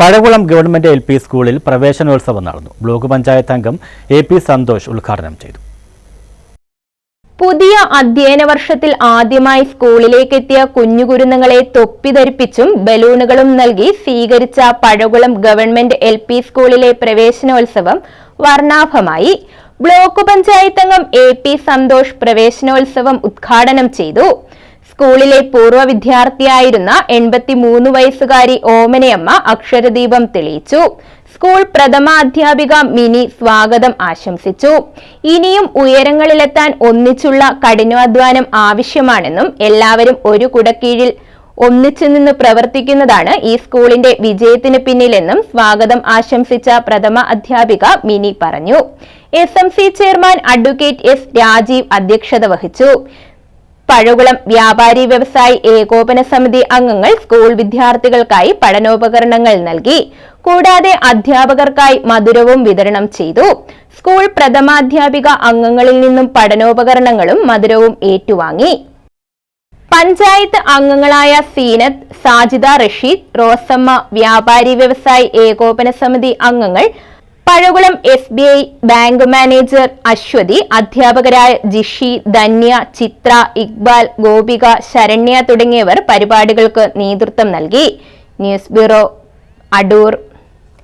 Pazhakulam government L P സ്കൂളിൽ പ്രവേശനോത്സവം നടന്നു. ബ്ലോക്ക് പഞ്ചായത്ത് അംഗം എ പി സന്തോഷ് ഉദ്ഘാടനം ചെയ്തു. പുതിയ അധ്യയന വർഷത്തിൽ ആദ്യമായി സ്കൂളിലേക്കെത്തിയ കുഞ്ഞുകുരുന്നുകളെ തൊപ്പി ധരിപ്പിച്ചും ബലൂണുകളും നൽകി സ്വീകരിച്ച പഴകുളം ഗവൺമെന്റ് എൽ പി സ്കൂളിലെ പ്രവേശനോത്സവം വർണാഭമായി. ബ്ലോക്ക് പഞ്ചായത്ത് അംഗം എ പി സന്തോഷ് പ്രവേശനോത്സവം ഉദ്ഘാടനം ചെയ്തു. സ്കൂളിലെ പൂർവ വിദ്യാർത്ഥിയായിരുന്ന എൺപത്തിമൂന്ന് വയസ്സുകാരി ഓമനയമ്മ അക്ഷരദീപം തെളിയിച്ചു. സ്കൂൾ പ്രഥമ അധ്യാപിക മിനി സ്വാഗതം ആശംസിച്ചു. ഇനിയും ഉയരങ്ങളിലെത്താൻ ഒന്നിച്ചുള്ള കഠിനാധ്വാനം ആവശ്യമാണെന്നും എല്ലാവരും ഒരു കുടക്കീഴിൽ ഒന്നിച്ചു നിന്ന് പ്രവർത്തിക്കുന്നതാണ് ഈ സ്കൂളിന്റെ വിജയത്തിന് പിന്നിലെന്നും സ്വാഗതം ആശംസിച്ച പ്രഥമ അധ്യാപിക മിനി പറഞ്ഞു. S M C chairman advocate S Rajeev അധ്യക്ഷത വഹിച്ചു. പഴകുളം വ്യാപാരി വ്യവസായി ഏകോപന സമിതി അംഗങ്ങൾ സ്കൂൾ വിദ്യാർത്ഥികൾക്കായി പഠനോപകരണങ്ങൾ നൽകി. കൂടാതെ അധ്യാപകർക്കായി മധുരവും വിതരണം ചെയ്തു. സ്കൂൾ പ്രഥമാധ്യാപിക അംഗങ്ങളിൽ നിന്നും പഠനോപകരണങ്ങളും മധുരവും ഏറ്റുവാങ്ങി. പഞ്ചായത്ത് അംഗങ്ങളായ സീനത്ത് സാജിദ റഷീദ് റോസമ്മ വ്യാപാരി വ്യവസായി ഏകോപന സമിതി അംഗങ്ങൾ Pazhakulam S B I bank manager Aswathy അധ്യാപകരായ ജിഷി ധന്യ ചിത്ര ഇക്ബാൽ ഗോപിക ശരണ്യ തുടങ്ങിയവർ പരിപാടികൾക്ക് നേതൃത്വം നൽകി. News bureau Adoor.